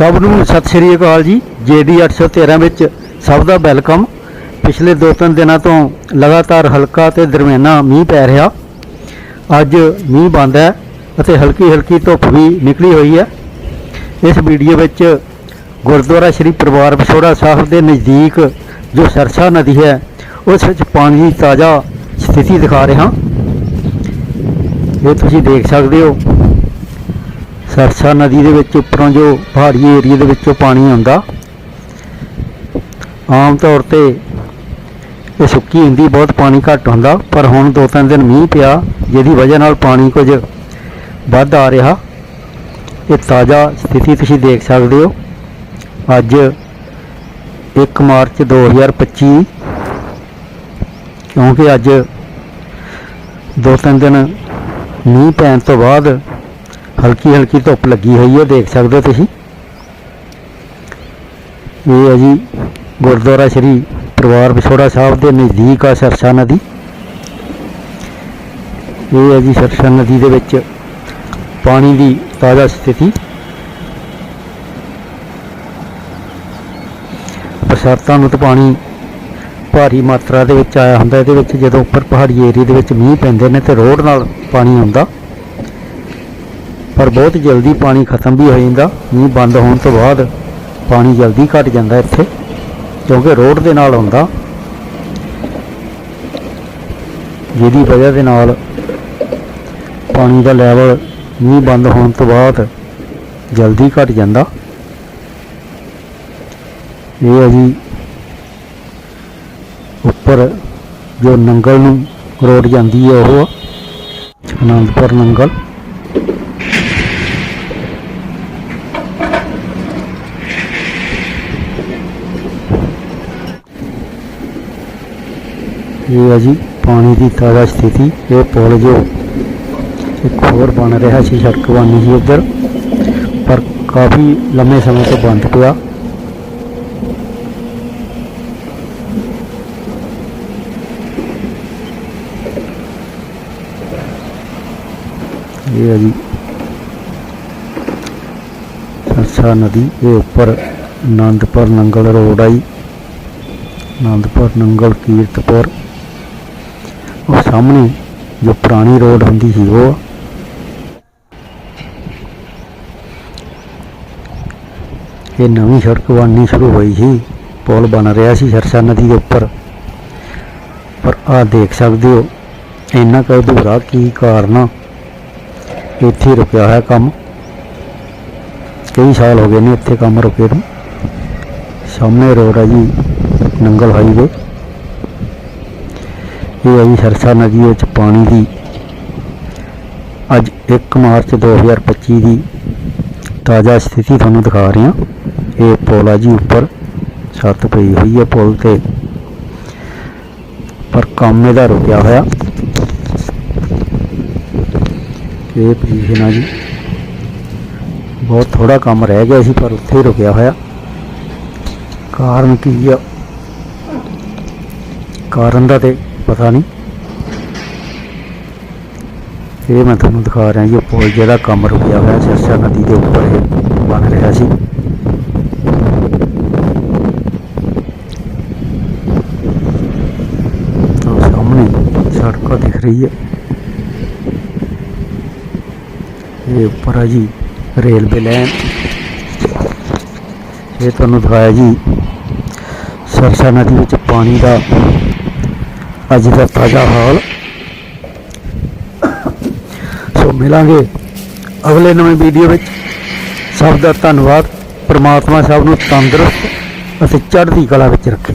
ਸਭ ਨੂੰ ਸਤਿ ਸ਼੍ਰੀ ਅਕਾਲ ਜੀ। ਜੇਡੀ 813 ਵਿੱਚ ਸਭ ਦਾ ਵੈਲਕਮ। ਪਿਛਲੇ 2-3 ਦਿਨਾਂ ਤੋਂ ਲਗਾਤਾਰ ਹਲਕਾ ਤੇ ਦਰਮਿਆਨਾ ਮੀਂਹ ਪੈ ਰਿਹਾ। ਅੱਜ ਮੀਂਹ ਬੰਦ ਹੈ ਅਤੇ ਹਲਕੀ ਹਲਕੀ ਧੁੱਪ ਵੀ ਨਿਕਲੀ ਹੋਈ ਹੈ। ਇਸ ਵੀਡੀਓ ਵਿੱਚ ਗੁਰਦੁਆਰਾ ਸ੍ਰੀ ਪਰਿਵਾਰ ਵਿਛੋੜਾ ਸਾਹਿਬ ਦੇ ਨਜ਼ਦੀਕ ਜੋ ਸਰਸਾ ਨਦੀ ਹੈ, ਉਸ ਵਿੱਚ ਪਾਣੀ ਦੀ ਤਾਜ਼ਾ ਸਥਿਤੀ ਦਿਖਾ ਰਿਹਾ। ਇਹ ਤੁਸੀਂ ਦੇਖ ਸਕਦੇ ਹੋ। ਸਰਸਾ ਨਦੀ ਦੇ ਵਿੱਚ ਉੱਪਰੋਂ ਜੋ ਪਹਾੜੀ ਏਰੀਆ ਦੇ ਵਿੱਚੋਂ ਪਾਣੀ ਆਉਂਦਾ, ਆਮ ਤੌਰ ਤੇ ਇਹ ਸੁੱਕੀ ਹੁੰਦੀ, ਬਹੁਤ ਪਾਣੀ ਘੱਟ ਹੁੰਦਾ, ਪਰ ਹੁਣ ਦੋ ਤਿੰਨ ਦਿਨ ਮੀਂਹ ਪਿਆ, ਜਿਹਦੀ ਵਜ੍ਹਾ ਨਾਲ ਪਾਣੀ ਕੁਝ ਵੱਧ ਆ ਰਿਹਾ। ਇਹ ਤਾਜ਼ਾ ਸਥਿਤੀ ਤੁਸੀਂ ਦੇਖ ਸਕਦੇ ਹੋ। ਅੱਜ 1 ਮਾਰਚ 2025 ਕਿਉਂਕਿ ਅੱਜ ਦੋ ਤਿੰਨ ਦਿਨ ਮੀਂਹ ਪੈਣ ਤੋਂ ਬਾਅਦ ਹਲਕੀ ਹਲਕੀ ਧੁੱਪ ਲੱਗੀ ਹੋਈ ਹੈ, ਦੇਖ ਸਕਦੇ ਹੋ ਤੁਸੀਂ। ਇਹ ਹੈ ਜੀ ਗੁਰਦੁਆਰਾ ਸ੍ਰੀ ਪਰਿਵਾਰ ਵਿਛੋੜਾ ਸਾਹਿਬ ਦੇ ਨਜ਼ਦੀਕ ਆ ਸਰਸਾ ਨਦੀ। ਇਹ ਹੈ ਜੀ ਸਰਸਾ ਨਦੀ ਦੇ ਵਿੱਚ ਪਾਣੀ ਦੀ ਤਾਜ਼ਾ ਸਥਿਤੀ। ਬਰਸਾਤਾਂ ਨੂੰ ਤਾਂ ਪਾਣੀ ਭਾਰੀ ਮਾਤਰਾ ਦੇ ਵਿੱਚ ਆਇਆ ਹੁੰਦਾ, ਇਹਦੇ ਵਿੱਚ ਜਦੋਂ ਉੱਪਰ ਪਹਾੜੀ ਏਰੀਆ ਦੇ ਵਿੱਚ ਮੀਂਹ ਪੈਂਦੇ ਨੇ ਤੇ ਰੋਡ ਨਾਲ ਪਾਣੀ ਆਉਂਦਾ। ਪਰ ਬਹੁਤ ਜਲਦੀ ਪਾਣੀ ਖਤਮ ਵੀ ਹੋ ਜਾਂਦਾ। ਮੀਂਹ ਬੰਦ ਹੋਣ ਤੋਂ ਬਾਅਦ ਪਾਣੀ ਜਲਦੀ ਘਟ ਜਾਂਦਾ ਇੱਥੇ, ਕਿਉਂਕਿ ਰੋਡ ਦੇ ਨਾਲ ਆਉਂਦਾ ਜਿਹਦੀ ਵਜ੍ਹਾ ਦੇ ਨਾਲ ਪਾਣੀ ਦਾ ਲੈਵਲ ਮੀਂਹ ਬੰਦ ਹੋਣ ਤੋਂ ਬਾਅਦ ਜਲਦੀ ਘਟ ਜਾਂਦਾ। ਇਹ ਹੈ ਜੀ ਉੱਪਰ ਜੋ ਨੰਗਲ ਨੂੰ ਰੋਡ ਜਾਂਦੀ ਹੈ ਉਹ, ਅਨੰਦਪੁਰ ਨੰਗਲ। ਇਹ ਹੈ ਜੀ ਪਾਣੀ ਦੀ ਤਾਜ਼ਾ ਸਥਿਤੀ, ਇਹ ਪੁਲ ਜੋ ਇੱਕ ਹੋਰ ਬਣ ਰਿਹਾ ਸੀ ਸੜਕ ਬਣਨੀ ਸੀ ਇੱਧਰ ਪਰ ਕਾਫੀ ਲੰਮੇ ਸਮੇਂ ਤੋਂ ਬੰਦ ਪਿਆ। ਇਹ ਹੈ ਜੀ ਸਰਸਾ ਨਦੀ ਇਹ ਉੱਪਰ ਆਨੰਦਪੁਰ ਨੰਗਲ ਰੋਡ ਆਈ, ਆਨੰਦਪੁਰ ਨੰਗਲ ਕੀਰਤਪੁਰ। ਸਾਹਮਣੇ ਜੋ ਪੁਰਾਣੀ ਰੋਡ ਹੁੰਦੀ ਸੀ ਉਹ। ਇਹ ਨਵੀਂ ਸੜਕ ਬਣਨੀ ਸ਼ੁਰੂ ਹੋਈ ਸੀ। ਪੁਲ ਬਣ ਰਿਹਾ ਸੀ ਸਰਸਾ ਨਦੀ ਦੇ ਉੱਪਰ। ਪਰ ਆਹ ਦੇਖ ਸਕਦੇ ਹੋ, ਇੰਨਾ ਕੁ ਅਧੂਰਾ ਕੀ ਕਾਰਨ ਆ। ਇੱਥੇ ਰੁਕਿਆ ਹੋਇਆ ਕੰਮ। ਕਈ ਸਾਲ ਹੋ ਗਏ ਨੇ ਇੱਥੇ ਕੰਮ ਰੁਕੇ ਨੂੰ। ਸਾਹਮਣੇ ਰੋਡ ਹੈ ਜੀ, ਨੰਗਲ ਹਾਈਵੇ ਇਹ ਹੈ ਜੀ ਸਰਸਾ ਨਦੀ ਵਿੱਚ ਪਾਣੀ ਦੀ। ਅੱਜ 1 ਮਾਰਚ 2025 ਦੀ ਤਾਜ਼ਾ ਸਥਿਤੀ ਤੁਹਾਨੂੰ ਦਿਖਾ ਰਹੇ। ਹਾਂ ਇਹ ਪੁਲ ਆ ਜੀ ਉੱਪਰ, ਛੱਤ ਪਈ ਹੋਈ ਹੈ ਪੁਲ ਤੇ। ਪਰ ਕੰਮ ਇਹਦਾ ਰੁਕਿਆ ਹੋਇਆ। ਇਹ ਪੋਜੀਸ਼ਨ ਆ ਜੀ। ਬਹੁਤ ਥੋੜਾ ਕੰਮ ਰਹਿ ਗਿਆ ਸੀ, ਪਰ ਉੱਥੇ ਹੀ ਰੁਕਿਆ ਹੋਇਆ। ਕਾਰਨ ਕੀ ਆ? ਕਾਰਨ ਦਾ ਤੇ ਪਤਾ ਨਹੀਂ। ਇਹ ਮੈਂ ਤੁਹਾਨੂੰ ਦਿਖਾ ਰਿਹਾ ਜੀ ਪੁਲ ਜਿਹੜਾ ਕੰਮ ਰੁਕਿਆ ਹੋਇਆ ਸਰਸਾ ਨਦੀ ਦੇ ਉੱਪਰ ਇਹ ਬਣ ਰਿਹਾ ਸੀ। ਉਹ ਸਾਹਮਣੇ ਸੜਕ ਦਿਖ ਰਹੀ ਹੈ। ਇਹ ਉੱਪਰ ਆ ਜੀ ਰੇਲਵੇ ਲਾਈਨ। ਇਹ ਤੁਹਾਨੂੰ ਦਿਖਾਇਆ ਜੀ, ਸਰਸਾ ਨਦੀ ਵਿੱਚ ਪਾਣੀ ਦਾ ਅੱਜ ਦਾ ਤਾਜ਼ਾ ਹਾਲ। ਸੋ ਮਿਲਾਂਗੇ ਅਗਲੇ ਨਵੇਂ ਵੀਡੀਓ ਵਿੱਚ। ਸਭ ਦਾ ਧੰਨਵਾਦ। ਪ੍ਰਮਾਤਮਾ ਸਭ ਨੂੰ ਤੰਦਰੁਸਤ ਅਤੇ ਚੜ੍ਹਦੀ ਕਲਾ ਵਿੱਚ ਰੱਖੇ।